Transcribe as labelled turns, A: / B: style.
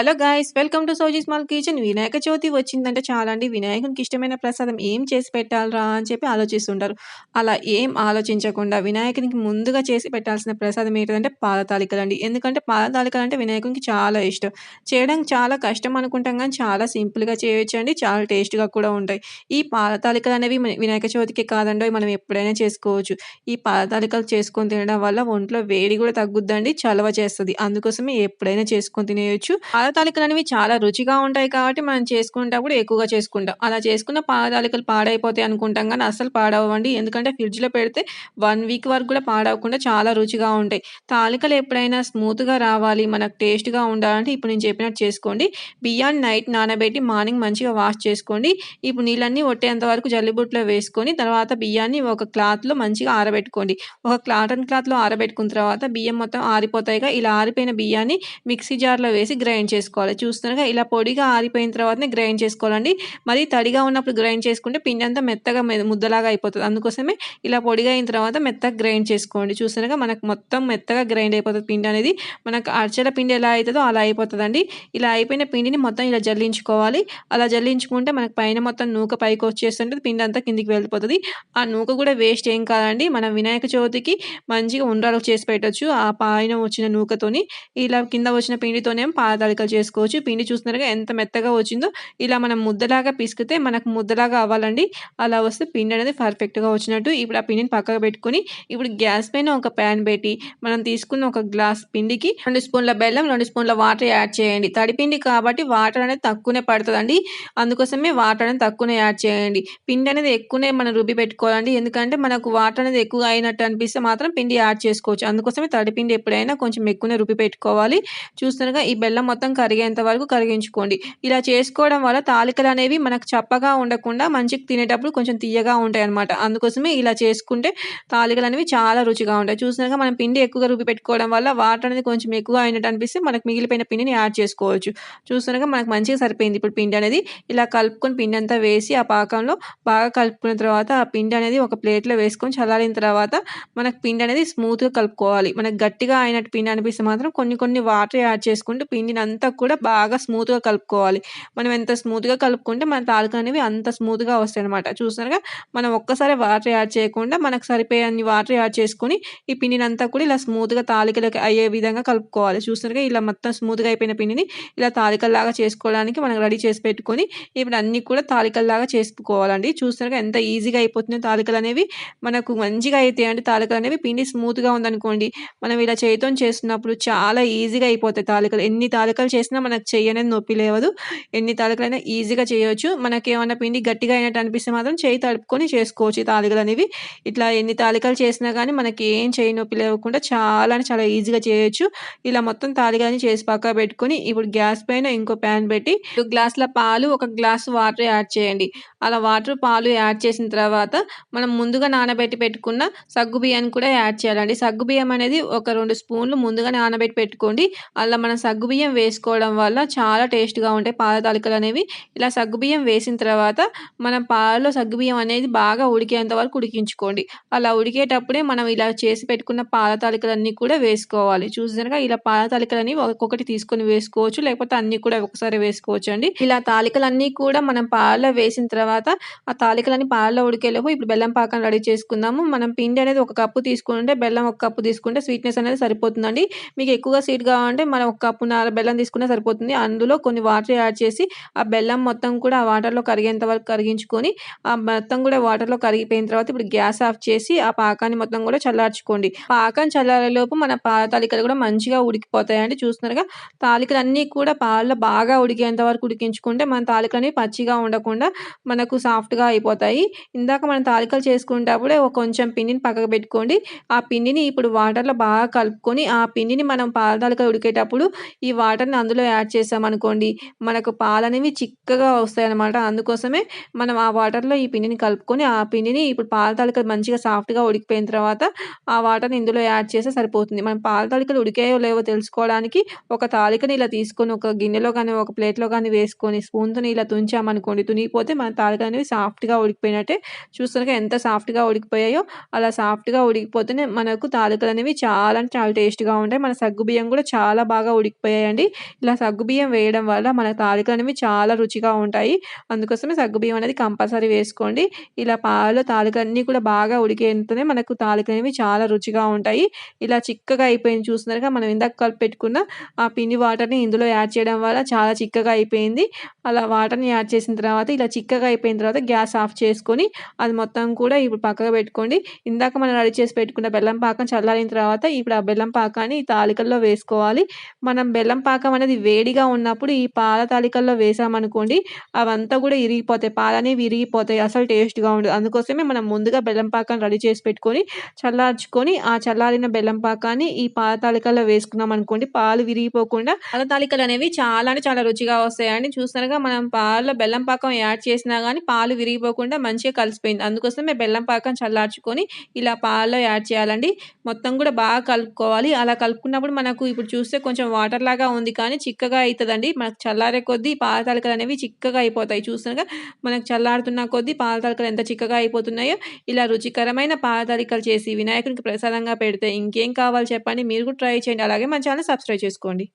A: Hello guys welcome to Sowji small kitchen Vinayaka Chavithi వచ్చిందంటే చాలా అండి. వినాయకునికి ఇష్టమైన ప్రసాదం ఏం చేసి పెట్టాలరా అని చెప్పి ఆలోచిస్తుంటారు. అలా ఏం ఆలోచించకుండా వినాయకునికి ముందుగా చేసి పెట్టాల్సిన ప్రసాదం ఏంటంటే పాలతాలికలు అండి ఎందుకంటే పాల తాలికలు అంటే వినాయకునికి చాలా ఇష్టం. చేయడం చాలా కష్టం అనుకుంటాం కానీ చాలా సింపుల్గా చేయొచ్చు అండి. చాలా టేస్ట్గా కూడా ఉంటాయి. ఈ పాలతాలికలు అనేవి వినాయక చవితికి కాదండి. మనం ఎప్పుడైనా చేసుకోవచ్చు. ఈ పాలతాలికలు చేసుకొని తినడం వల్ల ఒంట్లో వేడి కూడా తగ్గుద్దండి. చలవ చేస్తుంది. అందుకోసమే ఎప్పుడైనా చేసుకొని తినేయొచ్చు. పాదతాలికలు అనేవి చాలా రుచిగా ఉంటాయి కాబట్టి మనం చేసుకునేటప్పుడు ఎక్కువగా చేసుకుంటాం. అలా చేసుకున్న పాల తాలికలు పాడైపోతాయి అనుకుంటాం కానీ అస్సలు పాడవండి ఎందుకంటే ఫ్రిడ్జ్లో పెడితే వన్ వీక్ వరకు కూడా పాడవకుండా చాలా రుచిగా ఉంటాయి. తాలికలు ఎప్పుడైనా స్మూత్గా రావాలి మనకు టేస్ట్గా ఉండాలంటే ఇప్పుడు నేను చెప్పినట్టు చేసుకోండి. బియ్యాన్ని నైట్ నానబెట్టి మార్నింగ్ మంచిగా వాష్ చేసుకోండి. ఇప్పుడు నీళ్ళన్నీ ఒట్టేంత వరకు జల్లిబుట్లో వేసుకొని తర్వాత బియ్యాన్ని ఒక క్లాత్లో మంచిగా ఆరబెట్టుకోండి. ఒక కాటన్ క్లాత్లో ఆరబెట్టుకున్న తర్వాత బియ్యం మొత్తం ఆరిపోతాయిగా. ఇలా ఆరిపోయిన బియ్యాన్ని మిక్సీ జార్లో వేసి గ్రైండ్ చేసుకోవాలి. చూస్తున్నారుగా ఇలా పొడిగా ఆరిపోయిన తర్వాతనే గ్రైండ్ చేసుకోవాలండి. మరి తడిగా ఉన్నప్పుడు గ్రైండ్ చేసుకుంటే పిండి అంతా మెత్తగా మె- ముద్దలాగా అయిపోతుంది. అందుకోసమే ఇలా పొడిగా అయిన తర్వాత మెత్తగా గ్రైండ్ చేసుకోండి. చూస్తున్నారుగా మనకు మొత్తం మెత్తగా గ్రైండ్ అయిపోతుంది పిండి అనేది. మనకు అర్చల పిండి ఎలా అవుతుందో అలా అయిపోతుందండి. ఇలా అయిపోయిన పిండిని మొత్తం ఇలా జల్లించుకోవాలి. అలా జల్లించుకుంటే మనకు పైన మొత్తం నూక పైకి వచ్చేస్తుంటుంది. పిండి అంతా కిందికి వెళ్ళిపోతుంది. ఆ నూక కూడా వేస్ట్ ఏం కాదండి. మనం వినాయక చవితికి మంచిగా ఉండ్రాలు చేసి పెట్టచ్చు. ఆ పైన వచ్చిన నూకతోని ఇలా కింద వచ్చిన పిండితోనే పాల చేసుకోవచ్చు. పిండి చూస్తున్నారుగా ఎంత మెత్తగా వచ్చిందో ఇలా మనం ముద్దలాగా పిసికితే మనకు ముద్దలాగా అవ్వాలండి. అలా వస్తే పిండి అనేది పర్ఫెక్ట్గా వచ్చినట్టు ఇప్పుడు ఆ పిండిని పక్కకు పెట్టుకొని ఇప్పుడు గ్యాస్ పైన ఒక ప్యాన్ పెట్టి మనం తీసుకున్న ఒక గ్లాస్ పిండికి రెండు స్పూన్ల బెల్లం రెండు స్పూన్ల వాటర్ యాడ్ చేయండి. తడి పిండి కాబట్టి వాటర్ అనేది తక్కువనే పడుతుందండి. అందుకోసమే వాటర్ అనేది తక్కువనే యాడ్ చేయండి. పిండి అనేది ఎక్కువనే మనం రుబ్బి పెట్టుకోవాలండి. ఎందుకంటే మనకు వాటర్ అనేది ఎక్కువ అయినట్టు అనిపిస్తే మాత్రం పిండి యాడ్ చేసుకోవచ్చు. అందుకోసమే తడి పిండి ఎప్పుడైనా కొంచెం ఎక్కువనే రుబ్బి పెట్టుకోవాలి. చూస్తున్నారుగా ఈ బెల్లం మొత్తం కరిగేంత వరకు కరిగించుకోండి. ఇలా చేసుకోవడం వల్ల తాలికలు అనేవి మనకు చప్పగా ఉండకుండా మంచిగా తినేటప్పుడు కొంచెం తీయగా ఉంటాయి అనమాట అందుకోసమే ఇలా చేసుకుంటే తాలికలు అనేవి చాలా రుచిగా ఉంటాయి. చూసినాక మనం పిండి ఎక్కువగా రుబ్బి పెట్టుకోవడం వల్ల వాటర్ అనేది కొంచెం ఎక్కువ అయినట్టు అనిపిస్తే మనకు మిగిలిపోయిన పిండిని యాడ్ చేసుకోవచ్చు. చూస్తున్నాక మనకు మంచిగా సరిపోయింది ఇప్పుడు పిండి అనేది. ఇలా కలుపుకొని పిండి అంతా వేసి ఆ పాకంలో బాగా కలుపుకున్న తర్వాత ఆ పిండి అనేది ఒక ప్లేట్లో వేసుకొని చల్లారిన తర్వాత మనకు పిండి అనేది స్మూత్గా కలుపుకోవాలి. మనకు గట్టిగా అయినట్టు పిండి అనిపిస్తే మాత్రం కొన్ని కొన్ని వాటర్ యాడ్ చేసుకుంటూ పిండిని అంతా కూడా బాగా స్మూత్గా కలుపుకోవాలి. మనం ఎంత స్మూత్గా కలుపుకుంటే మన తాలూకా అనేవి అంత స్మూత్గా వస్తాయి అనమాట చూస్తున్నారుగా మనం ఒక్కసారి వాటర్ యాడ్ చేయకుండా మనకు సరిపోయే అన్ని వాటర్ యాడ్ చేసుకొని ఈ పిండిని అంతా కూడా ఇలా స్మూత్గా తాలికలకి అయ్యే విధంగా కలుపుకోవాలి. చూస్తున్నారుగా ఇలా మొత్తం స్మూత్గా అయిపోయిన పిండిని ఇలా తాలికల్లాగా చేసుకోవడానికి మనం రెడీ చేసి పెట్టుకొని ఇప్పుడు అన్నీ కూడా తాలికల్లాగా చేసుకోవాలండి. చూస్తున్నారుగా ఎంత ఈజీగా అయిపోతున్నాయి తాలికలు అనేవి. మనకు మంచిగా అవుతాయి అంటే తాలికలు అనేవి పిండి స్మూత్గా ఉందనుకోండి. మనం ఇలా చేతితో చేస్తున్నప్పుడు చాలా ఈజీగా అయిపోతాయి తాలికలు. ఎన్ని తాలికలు చేసినా మనకు చేయనేది నొప్పి లేవదు. ఎన్ని తాలికలైనా ఈజీగా చేయొచ్చు. మనకి ఏమైనా పిండి గట్టిగా అయినట్టు అనిపిస్తే మాత్రం చేయి తడుపుకొని చేసుకోవచ్చు తాలికలు అనేవి. ఇట్లా ఎన్ని తాలికలు చేసినా కానీ మనకి ఏం చేయి నొప్పి లేకుండా చాలా చాలా ఈజీగా చేయొచ్చు. ఇలా మొత్తం తాలికలని చేసి పక్క పెట్టుకొని ఇప్పుడు గ్యాస్ పైన ఇంకో ప్యాన్ పెట్టి రెండు గ్లాసుల పాలు ఒక గ్లాస్ వాటర్ యాడ్ చేయండి. అలా వాటర్ పాలు యాడ్ చేసిన తర్వాత మనం ముందుగా నానబెట్టి పెట్టుకున్న సగ్గు బియ్యాన్ని కూడా యాడ్ చేయాలండి. సగ్గు బియ్యం అనేది ఒక రెండు స్పూన్లు ముందుగా నానబెట్టి పెట్టుకోండి. అలా మనం సగ్గు బియ్యం వేసుకోవడం వల్ల చాలా టేస్ట్గా ఉంటాయి. పాల తాలికలు అనేవి ఇలా సగ్గుబియ్యం వేసిన తర్వాత మనం పాలలో సగ్గుబియ్యం అనేది బాగా ఉడికేంత వరకు ఉడికించుకోండి. అలా ఉడికేటప్పుడే మనం ఇలా చేసి పెట్టుకున్న పాల తాలికలన్నీ కూడా వేసుకోవాలి. చూసినగా ఇలా పాల తాలికలని ఒక్కొక్కటి తీసుకొని వేసుకోవచ్చు. లేకపోతే అన్ని కూడా ఒకసారి వేసుకోవచ్చు అండి ఇలా తాలికలన్నీ కూడా మనం పాలలో వేసిన తర్వాత ఆ తాలికలన్నీ పాలలో ఉడికేలోపు ఇప్పుడు బెల్లం పాకం రెడీ చేసుకుందాము. మనం పిండి అనేది ఒక కప్పు తీసుకుంటే బెల్లం ఒక కప్పు తీసుకుంటే స్వీట్నెస్ అనేది సరిపోతుందండి. మీకు ఎక్కువగా స్వీట్ కావాలంటే మనం ఒక కప్పు నాలుగు బెల్లం తీసుకున్నా సరిపోతుంది. అందులో కొన్ని వాటర్ యాడ్ చేసి ఆ బెల్లం మొత్తం కూడా ఆ వాటర్లో కరిగేంత వరకు కరిగించుకొని ఆ మొత్తం కూడా వాటర్లో కరిగిపోయిన తర్వాత ఇప్పుడు గ్యాస్ ఆఫ్ చేసి ఆ పాకాన్ని మొత్తం కూడా చల్లార్చుకోండి. పాకం చల్లారేలోపు మన తాలికలు కూడా మంచిగా ఉడికిపోతాయండి. చూస్తున్నారుగా తాలికలు అన్నీ కూడా పాలలో బాగా ఉడికేంత వరకు ఉడికించుకుంటే మన తాలికలు అనేవి పచ్చిగా ఉండకుండా మనకు సాఫ్ట్గా అయిపోతాయి. ఇందాక మనం తాలికలు చేసుకునేటప్పుడే ఒక కొంచెం పిండిని పక్కకు పెట్టుకోండి. ఆ పిండిని ఇప్పుడు వాటర్లో బాగా కలుపుకొని ఆ పిండిని మనం పాల తాలికలు ఉడికేటప్పుడు ఈ వాటర్ని అందులో యాడ్ చేసామనుకోండి మనకు పాలు అనేవి చిక్కగా వస్తాయి అన్నమాట అందుకోసమే మనం ఆ వాటర్లో ఈ పిండిని కలుపుకొని ఆ పిండిని ఇప్పుడు పాల తాలికలు మంచిగా సాఫ్ట్గా ఉడికిపోయిన తర్వాత ఆ వాటర్ని ఇందులో యాడ్ చేస్తే సరిపోతుంది. మనం పాల తాలికలు ఉడికాయో లేవో తెలుసుకోవడానికి ఒక తాలికని ఇలా తీసుకొని ఒక గిన్నెలో కానీ ఒక ప్లేట్లో కానీ వేసుకొని స్పూన్తో ఇలా తుంచామనుకోండి తునిగిపోతే మన తాలికలు అనేవి సాఫ్ట్గా ఉడికిపోయినట్టే. చూస్తున్నాక ఎంత సాఫ్ట్గా ఉడికిపోయాయో అలా సాఫ్ట్గా ఉడికిపోతేనే మనకు తాలికలు అనేవి చాలా అంటే చాలా టేస్ట్గా ఉంటాయి. మన సగ్గు బియ్యం కూడా చాలా బాగా ఉడికిపోయాయండి. ఇలా సగ్గుబియ్యం వేయడం వల్ల మన తాలికలు అనేవి చాలా రుచిగా ఉంటాయి. అందుకోసమే సగ్గుబియ్యం అనేది కంపల్సరీ వేసుకోండి. ఇలా పాలలో తాలికలన్నీ కూడా బాగా ఉడికేంతనే మనకు తాలికలు అనేవి చాలా రుచిగా ఉంటాయి. ఇలా చిక్కగా అయిపోయింది చూస్తున్నారుగా మనం ఇందాక కలిపి పెట్టుకున్న ఆ పిండి వాటర్ని ఇందులో యాడ్ చేయడం వల్ల చాలా చిక్కగా అయిపోయింది. అలా వాటర్ని యాడ్ చేసిన తర్వాత ఇలా చిక్కగా అయిపోయిన తర్వాత గ్యాస్ ఆఫ్ చేసుకొని అది మొత్తం కూడా ఇప్పుడు పక్కకు పెట్టుకోండి. ఇందాక మనం రెడీ చేసి పెట్టుకున్న బెల్లం పాకం చల్లారిన తర్వాత ఇప్పుడు ఆ బెల్లం పాకాన్ని ఈ తాలికల్లో వేసుకోవాలి. మనం బెల్లం పాకం మనది వేడిగా ఉన్నప్పుడు ఈ పాల తాలికల్లో వేసామనుకోండి అవంతా కూడా ఇరిగిపోతాయి. పాలనేవి విరిగిపోతాయి. అసలు టేస్ట్గా ఉండదు. అందుకోసమే మనం ముందుగా బెల్లం పాకాన్ని రెడీ చేసి పెట్టుకొని చల్లార్చుకొని ఆ చల్లారిన బెల్లం పాకాన్ని ఈ పాల తాలికల్లో వేసుకున్నాం అనుకోండి పాలు విరిగిపోకుండా పాల తాలికలు అనేవి చాలా అంటే చాలా రుచిగా వస్తాయండి. చూస్తున్నారుగా మనం పాలలో బెల్లం పాకం యాడ్ చేసినా కానీ పాలు విరిగిపోకుండా మంచిగా కలిసిపోయింది. అందుకోసమే బెల్లం పాకం చల్లార్చుకొని ఇలా పాలలో యాడ్ చేయాలండి. మొత్తం కూడా బాగా కలుపుకోవాలి. అలా కలుపుకున్నప్పుడు మనకు ఇప్పుడు చూస్తే కొంచెం వాటర్ లాగా ఉంది కానీ చిక్కగా అవుతుందండి మనకు చల్లారే కొద్దీ పాల తాలికలు అనేవి చిక్కగా అయిపోతాయి. చూస్తున్నాగా మనకు చల్లారుతున్న కొద్దీ పాల తాలికలు ఎంత చిక్కగా అయిపోతున్నాయో ఇలా రుచికరమైన పాల తాలికలు చేసి వినాయకునికి ప్రసాదంగా పెడితే ఇంకేం కావాలి చెప్పండి. మీరు కూడా ట్రై చేయండి. అలాగే మన ఛానల్ సబ్స్క్రైబ్ చేసుకోండి.